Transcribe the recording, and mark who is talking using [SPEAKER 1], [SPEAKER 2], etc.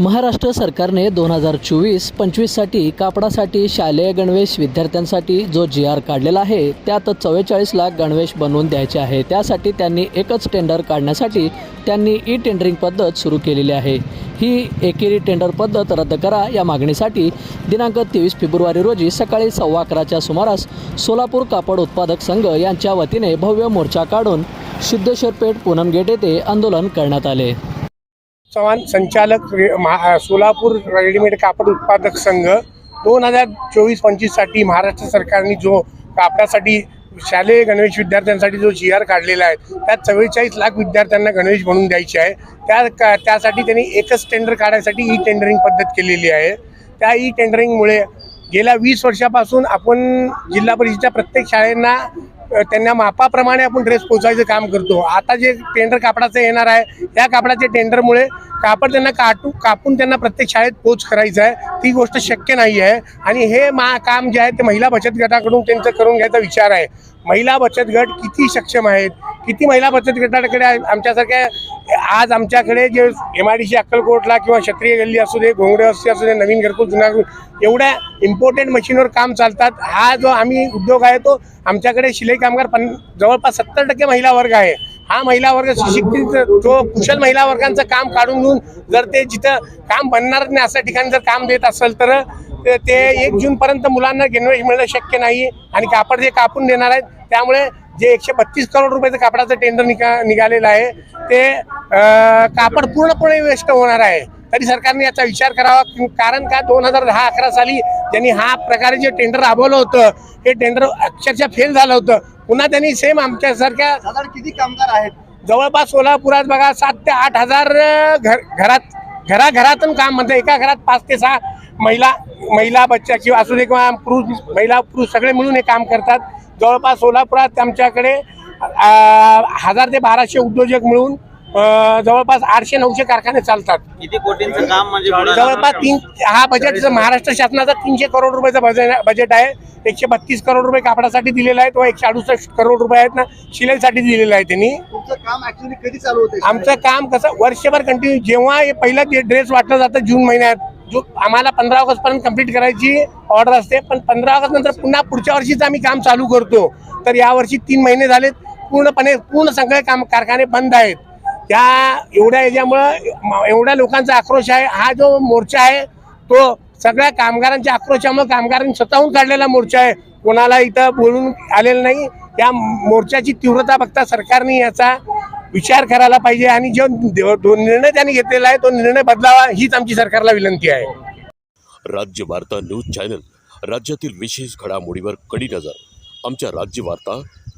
[SPEAKER 1] महाराष्ट्र सरकारने दोन हजार चोवीस पंचवीससाठी कापडासाठी शालेय गणवेश विद्यार्थ्यांसाठी जो जी आर काढलेला आहे त्यात चव्वेचाळीस लाख गणवेश बनवून द्यायचे आहे. त्यासाठी त्यांनी एकच टेंडर काढण्यासाठी त्यांनी ई टेंडरिंग पद्धत सुरू केलेली आहे. ही एकेरी टेंडर पद्धत रद्द करा या मागणीसाठी दिनांक तेवीस फेब्रुवारी रोजी सकाळी सव्वा अकराच्या सुमारास सोलापूर कापड उत्पादक संघ यांच्या वतीने भव्य मोर्चा काढून सिद्धेश्वर पेठ पूनम गेट येथे आंदोलन करण्यात आले.
[SPEAKER 2] चव्हाण संचालक रे- महा- सोलापूर रेडीमेड कापड उत्पादक संघ दोन हजार चोवीस पंचवीससाठी महाराष्ट्र सरकारने जो कापडासाठी शालेय गणवेश विद्यार्थ्यांसाठी जो जी आर काढलेला आहे त्यात चव्वेचाळीस लाख विद्यार्थ्यांना गणवेश बनवून द्यायचे आहे. त्या का- त्यासाठी त्यांनी एकच टेंडर काढायसाठी ई टेंडरिंग पद्धत केलेली आहे. त्या ई टेंडरिंगमुळे गेल्या वीस वर्षापासून आपण जिल्हा परिषदेच्या प्रत्येक शाळेंना त्यांना मापाप्रमाणे आपण ड्रेस पोचायचं काम करतो. आता जे टेंडर कापडाचं येणार आहे त्या कापडाच्या टेंडरमुळे कापड त्यांना काटू कापून त्यांना प्रत्येक शाळेत पोच करायचं आहे. ती गोष्ट शक्य नाही आहे. आणि हे मा काम जे आहे ते महिला बचत गटाकडून त्यांचं करून घ्यायचा विचार आहे. महिला बचत गट किती सक्षम आहेत? किती महिला बचत गटाकडे आमच्यासारख्या आज आमच्याकडे जे एम आय डी सी अक्कलकोटला किंवा क्षत्रिय गल्ली असू दे घोंगडे वस्ती असू दे नवीन घरकुल जुना एवढ्या इम्पॉर्टंट मशीनवर काम चालतात. हा जो आम्ही उद्योग आहे तो आमच्याकडे शिलाई कामगार पन जवळपास सत्तर टक्के महिला वर्ग आहे. हा महिला वर्ग सुशिक्षित जो कुशल महिला वर्गांचं काम काढून घेऊन जर ते जिथं काम बनणार नाही अशा ठिकाणी जर काम देत असेल तर ते- ते एक जूनपर्यंत मुलांना गणवेश मिळणं शक्य नाही आणि कापड जे कापून देणार आहेत. त्यामुळे जे एकशे बत्तीस करोड रुपयाचं कापडाचं टेंडर निघा निघालेलं आहे ते कापड पूर्णपणे वेस्ट होणार आहे. तरी सरकारने याचा विचार करावा कारण का दोन हजार दहा अकरा साली त्यांनी हा प्रकारे जे टेंडर राबवलं होतं हे टेंडर अक्षरशः फेल झालं होतं. पुन्हा त्यांनी सेम आमच्यासारख्या
[SPEAKER 3] साधारण किती कामगार आहेत?
[SPEAKER 2] जवळपास सोलापुरात बघा सात ते आठ हजार घर घरात घराघरातून काम म्हणतं एका घरात पाच ते सहा महिला महिला बच्चा किंवा असू दे किंवा पुरुष महिला पुरुष सगळे मिळून हे काम करतात. जवळपास सोलापुरात आमच्याकडे हजार ते बाराशे उद्योजक मिळून जवळपास आठशे नऊशे कारखाने चालतात.
[SPEAKER 4] किती कोटींचं काम म्हणजे?
[SPEAKER 2] जवळपास तीन हा बजेट महाराष्ट्र शासनाचा तीनशे करोड रुपयाचा बजेट बजेट आहे. एकशे बत्तीस करोड रुपये कापडासाठी दिलेला आहे तो एकशे अडुसष्ट करोड रुपये आहेत ना शिलाईसाठी दिलेला आहे त्यांनी.
[SPEAKER 3] तुमचं काम ऍक्च्युली कधी चालू होते
[SPEAKER 2] आमचं काम कसं वर्षभर कंटिन्यू जेव्हा हे पहिलं ड्रेस वाटलं जातं जून महिन्यात जो आम्हाला पंधरा ऑगस्ट पर्यंत कंप्लीट करायची ऑर्डर असते पण पंधरा ऑगस्ट नंतर पुन्हा पुढच्या वर्षीच आम्ही काम चालू करतो. तर यावर्षी तीन महिने झालेत पूर्णपणे पूर्ण सगळे काम कारखाने बंद आहेत. त्या एवढ्या याच्यामुळं एवढ्या लोकांचा आक्रोश आहे. हा जो मोर्चा आहे तो सगळ्या कामगारांच्या आक्रोशामुळे कामगारांनी स्वतःहून काढलेला मोर्चा आहे. कोणाला इथं बोलून आलेलं नाही. त्या मोर्चाची तीव्रता बघता सरकारने याचा विचार करायला पाहिजे आणि जो जो निर्णय त्यांनी घेतलेला आहे तो निर्णय बदलावा हीच आमची सरकारला विनंती आहे.
[SPEAKER 5] राज्य वार्ता न्यूज चॅनल राज्यातील विशेष घडामोडीवर कडी नजर. आमच्या राज्य वार्ता